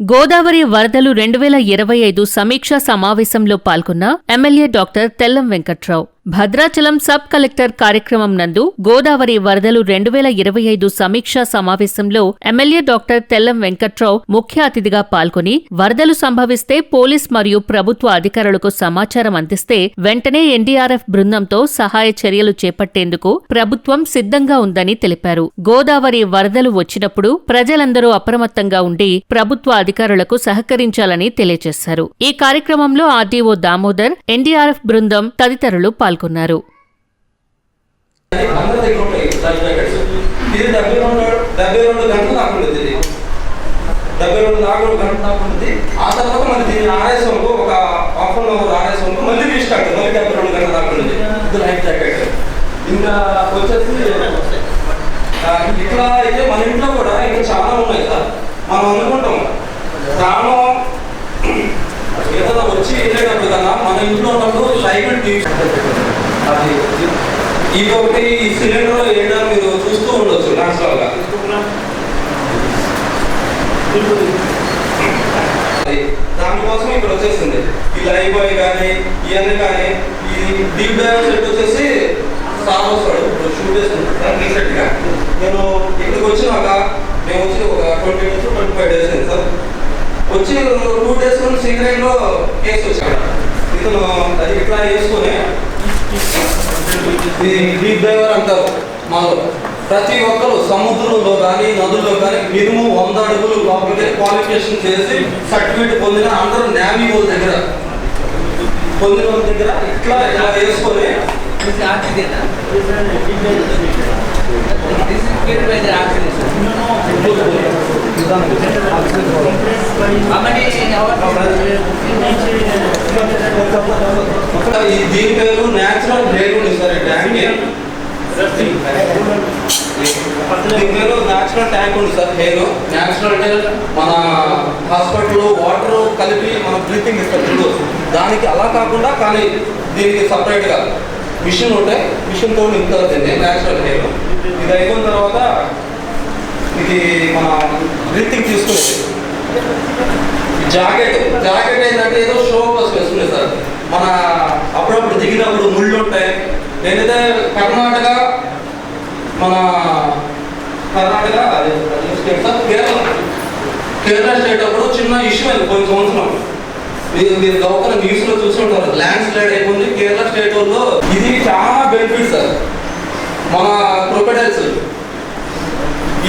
గోదావరి వరదలు రెండు వేల ఇరవై ఐదు సమీక్షా సమావేశంలో పాల్గొన్న MLA doctor Tellam Venkatrao. Bhadrachalam sub collector కార్యక్రమం నందు గోదావరి వరదలు రెండు వేల ఇరవై ఐదు సమీక్షా సమావేశంలో ఎమ్మెల్యే డాక్టర్ తెల్లం వెంకట్రావు ముఖ్య అతిథిగా పాల్గొని వరదలు సంభవిస్తే పోలీస్ మరియు ప్రభుత్వ అధికారులకు సమాచారం అందిస్తే వెంటనే ఎన్డీఆర్ఎఫ్ బృందంతో సహాయ చర్యలు చేపట్టేందుకు ప్రభుత్వం సిద్ధంగా ఉందని తెలిపారు. గోదావరి వరదలు వచ్చినప్పుడు ప్రజలందరూ అప్రమత్తంగా ఉండి ప్రభుత్వ అధికారులకు సహకరించాలని తెలియజేశారు. ఈ కార్యక్రమంలో ఆర్డీఓ దామోదర్ ఎన్డీఆర్ఎఫ్ బృందం తదితరులు పాల్గొన్నారు. అందరి దగ్గర డెబ్బై రెండు డెబ్బై రెండు గంటలు దాకా ఉంటుంది డెబ్బై రెండు దాకా దాకా ఆ తర్వాత మళ్ళీ దీని ఆర్ఎస్ఎంకు ఒక హాఫ్ అన్ అవర్ ఆర్ఎస్ఎంకు మళ్ళీ రీస్టార్ట్ మళ్ళీ డెబ్బై రెండు గంటల దాకా ఉంటుంది ఇది లైఫ్ జాకెట్ ఇంకా వచ్చేసి ఇట్లా అయితే మన ఇంట్లో కూడా ఇంకా చాలా ఉన్నాయి సార్ మనం అనుకుంటాం ప్రాణం ఏదైనా వచ్చి వెళ్ళేటప్పుడు కన్నా మన ఇంట్లో ఉన్నప్పుడు సైకిల్ అది ఒకటి ఈ సిలిండర్ వేయడం మీరు చూస్తూ ఉండొచ్చు న్యాచురల్గా దానికోసం ఇక్కడ వచ్చేసింది. ఈ లైవ్ బాయ్ కానీ ఇవన్నీ కానీ ఈ డీప్ డైవ్ సెట్ వచ్చేసి సార్ వస్తాడు ఇప్పుడు షూట్ చేస్తున్నాడు రీసెంట్గా నేను ఇక్కడికి వచ్చినాక మేము వచ్చి ఒక twenty two twenty five days అయింది సార్. వచ్చి టూ డేస్ నుండి సీక్రెట్లో కేసు వచ్చాడు. ఇతను అది ఇట్లా వేసుకొని ఇది డీప్ డైవర్ అంటారు. మాలో ప్రతి ఒక్కరు సముద్రంలో కానీ నదుల్లో కానీ మినిమం వంద అడుగులు లోపలికి క్వాలిఫికేషన్ చేసి సర్టిఫికేట్ పొందిన అందరూ నేవీ వాళ్ళ దగ్గర. పొందిన వాళ్ళ దగ్గర ఇట్లా ఇలా వేసుకొని This దీని పేరు న్యాచురల్ హెయిర్ ఉంది సార్ ఈ ట్యాంక్ దీని పేరు న్యాచురల్ ట్యాంక్ ఉంది సార్ హెయిర్ న్యాచురల్ అంటే మన హాస్పిటల్లో వాటర్ కలిపి మన బ్రీతింగ్ ఇస్తారు చూడు దానికి అలా కాకుండా కానీ దీనికి సపరేట్గా మిషన్ ఉంటాయి మిషన్తో నింపుతారు దీన్ని న్యాచురల్ హెయిర్ ఇది అయిపోయిన తర్వాత ఇది మన బ్రీతింగ్ తీసుకునేది జాకెట్ జాకెట్ ఏంటంటే ఏదో షో కోసం వేసుకునే సార్. మన అప్పుడప్పుడు దిగినప్పుడు ముళ్ళు ఉంటాయి. నేనైతే కర్ణాటక మన కర్ణాటక అదే state sir Kerala. Kerala state అప్పుడు చిన్న ఇష్యూ అయింది కొన్ని సంవత్సరం. మీరు మీరు గౌకర న్యూస్లో చూసుకుంటారు ల్యాండ్ స్లైడ్ అయిపోయింది. కేరళ స్టేట్ వాళ్ళు. ఇది చాలా బెనిఫిట్ సార్. మన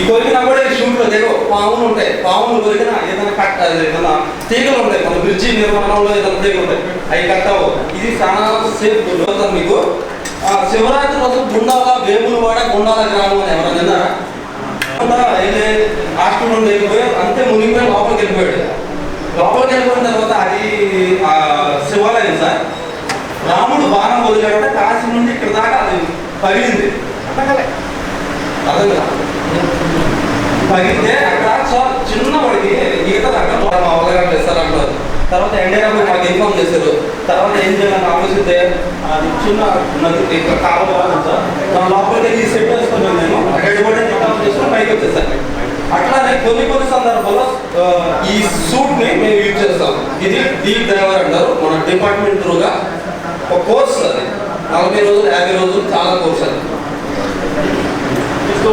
ఈ కొరికినా కూడా ఈ షూట్లో దేవో పాములు ఉంటాయి. పాములు కొరికినా ఏదైనా కట్ ఏదైనా తీగలు ఉంటాయి. మన బ్రిడ్జి నిర్మాణంలో ఏదైనా తీగలు ఉంటాయి. అవి కట్టవు ఇది చాలా సేఫ్ సార్ మీకు. ఆ, శివరాత్రి రోజు గుండాల వేములవాడ గుండాల గ్రామం అని ఎవరైనా విన్నారా? అయితే హాస్పిటల్ నుండి వెళ్ళిపోయి అంతే మునిగిపోయి లోపలికి వెళ్ళిపోయాడు. లోపలికి వెళ్ళిపోయిన తర్వాత అది ఆ, శివాలయం సార్ రాముడు బాణం వదిలేమంటే కాశీ నుండి ఇక్కడ దాకా అది పగిలింది అర్థం కదా తగ్గితే చాలా చిన్న వాడికి మిగతా దాంట్లో మా అమ్మగారు చేస్తారు అంటారు తర్వాత ఎండైనప్పుడు మాకు ఇన్ఫామ్ చేశారు. తర్వాత ఏం చేయాలని ఆలోచిస్తే అది చిన్న నది కావాలి లోపలికి ఈ సెట్ వేసుకున్నాను నేను. రెండు కూడా కటాఫ్ చేసుకుని పైకి వచ్చేసాను అట్లానే కొన్ని కొన్ని సందర్భంలో ఈ సూట్ని మేము యూజ్ చేస్తాం. ఇది దీప్ డ్రైవర్ అంటారు. మన డిపార్ట్మెంట్ త్రూగా ఒక కోర్స్ అది. నలభై రోజులు యాభై రోజులు చాలా కోర్స్ అది. సో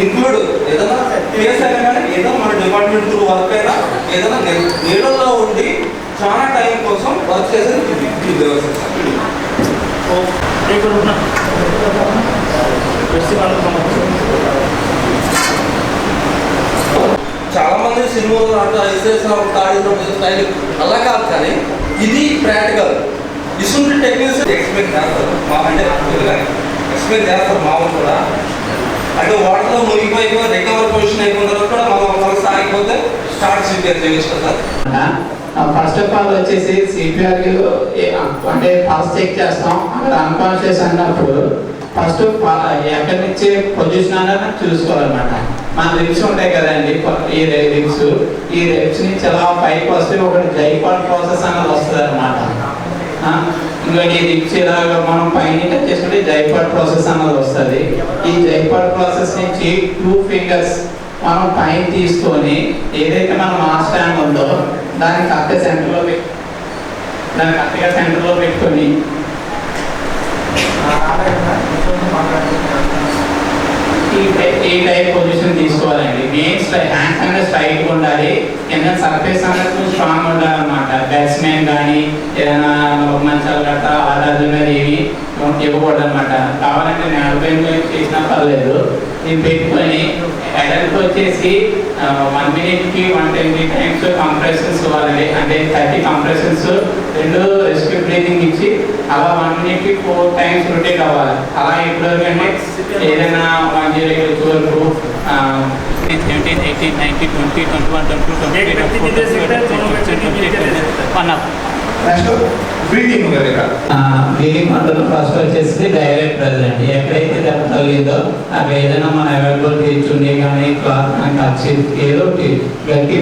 ఇంక్లూడ్ ఏదైనా కేసు కానీ ఏదో మన డిపార్ట్మెంట్ త్రూ వర్క్ అయినా ఏదైనా నీళ్ళల్లో ఉండి చాలా టైం కోసం వర్క్ చేసేది చాలా మంది సినిమాలు అట్లా ఇసేసిన స్టైల్ అలా కాదు కానీ ఇది ప్రాక్టికల్ ఇసుంటి టెక్నిక్స్ ఎక్స్ప్లెయిన్ చేస్తారు. మా అంటే ఎక్స్ప్లెయిన్ చేస్తారు మా కూడా. అంటే వాటర్లో మునిగిపోయి రికవర్ పొజిషన్ అయిపోయిన తర్వాత కూడా మనం మనకు సాగిపోతే స్టార్ట్ సిపిఆర్ చేయొచ్చు కదా ఫస్ట్ ఆఫ్ ఆల్ వచ్చేసి సిపిఆర్ అంటే ఫస్ట్ చెక్ చేస్తాం. అక్కడ అన్కాన్షియస్ అన్నప్పుడు ఫస్ట్ ఎక్కడి నుంచి పొజిషన్ అన్నది చూసుకోవాలన్నమాట. మన రిప్స్ ఉంటాయి కదండి ఈ రిప్స్ ఈ రిప్స్ నుంచి అలా పైకి వస్తే ఒకటి జైపాడ్ ప్రాసెస్ అన్నది వస్తుంది అనమాట ఇంకా ఈ రిప్స్ మనం పైన టచ్ చేసుకుంటే జైపాడ్ ప్రాసెస్ అన్నది వస్తుంది. ఈ జైపాడ్ ప్రాసెస్ నుంచి టూ ఫింగర్స్ మనం పైన తీసుకొని ఏదైతే మనం మాస్ స్టాండ్ ఉందో దాన్ని కరెక్ట్ సెంటర్లో పెట్టి దాన్ని కరెక్ట్గా సెంటర్లో పెట్టుకొని ఈ టైప్ ఈ టైప్ పొజిషన్ తీసుకోవాలండి. మెయిన్ హ్యాండ్స్ అనేది స్ట్రైట్గా ఉండాలి. కింద సర్ఫేస్ అనేది స్ట్రాంగ్ ఉండాలన్నమాట బ్యాట్స్మెన్ కానీ ఏదైనా మంచాలు గట్ట ఆధారాలు మీద ఏమి ఇవ్వకూడదు అనమాట కావాలంటే నేలపై చేసినా పర్లేదు. ఇది పెట్టుకొని ఎడల్ట్ వచ్చేసి వన్ మినిట్కి వన్ ట్వంటీ టైమ్స్ కంప్రెషన్స్ ఇవ్వాలండి. అంటే థర్టీ కంప్రెషన్స్ రెండు రెస్క్యూ బ్రీతింగ్ ఇచ్చి అలా వన్ మినిట్కి ఫోర్ టైమ్స్ రొటేట్ అవ్వాలి. అలా ఇప్పటివరకు అంటే ఏదైనా వన్ జీరో ఎయిట్ వరకు చేస్తే డైరెక్ట్ ప్రెసిడెంట్ ఎక్కడైతే దెబ్బ అక్కడ ఏదైనా మనం అవైలబుల్ టీచ్ కానీ క్లాత్ ఖర్చు ఏదో గట్టి